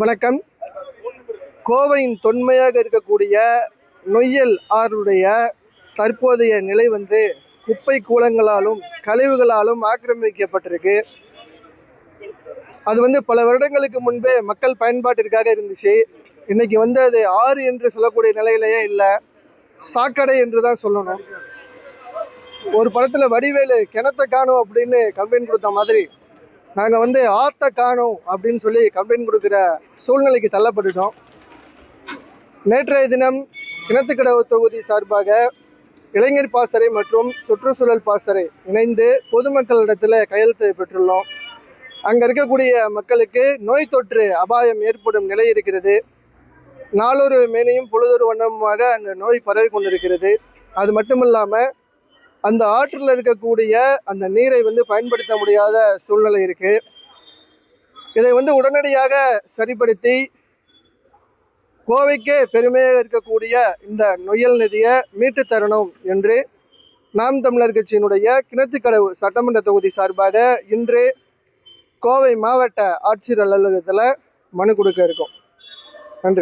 வணக்கம். கோவையின் தொன்மையாக இருக்கக்கூடிய நொய்யல் ஆறுடைய தற்போதைய நிலை வந்து குப்பை கூலங்களாலும் கழிவுகளாலும் ஆக்கிரமிக்கப்பட்டிருக்கு. அது வந்து பல வருடங்களுக்கு முன்பே மக்கள் பயன்பாட்டிற்காக இருந்துச்சு. இன்னைக்கு வந்து அது ஆறு என்று சொல்லக்கூடிய நிலையிலேயே இல்லை. சாக்கடை என்று தான் சொல்லணும். ஒரு படத்துல வடிவேலு கிணத்தை காணும் அப்படின்னு கம்ப்ளைண்ட் கொடுத்த மாதிரி நாங்கள் வந்து ஆத்த காணும் அப்படின்னு சொல்லி கம்ப்ளைண்ட் கொடுக்குற சூழ்நிலைக்கு தள்ளப்பட்டுட்டோம். நேற்றைய தினம் கிணத்துக்கடவு தொகுதி சார்பாக இளைஞர் பாசறை மற்றும் சுற்றுச்சூழல் பாசறை இணைந்து பொதுமக்களிடத்தில் கையெழுத்து பெற்றுள்ளோம். அங்கே இருக்கக்கூடிய மக்களுக்கு நோய் தொற்று அபாயம் ஏற்படும் நிலை இருக்கிறது. நாளொரு மேனையும் பொழுதொரு வண்ணமாக அங்கே நோய் பரவி கொண்டிருக்கிறது. அது மட்டும் இல்லாமல் அந்த ஆற்றில் இருக்கக்கூடிய அந்த நீரை வந்து பயன்படுத்த முடியாத சூழ்நிலை இருக்கு. இதை வந்து உடனடியாக சரிப்படுத்தி கோவைக்கே பெருமையாக இருக்கக்கூடிய இந்த நொயல் நதியை மீட்டு தரணும் என்று நாம் தமிழர் கட்சியினுடைய கிணத்துக்கடவு சட்டமன்ற தொகுதி சார்பாக இன்று கோவை மாவட்ட ஆட்சியர் அலுவலகத்தில் மனு கொடுக்க இருக்கோம். நன்றி.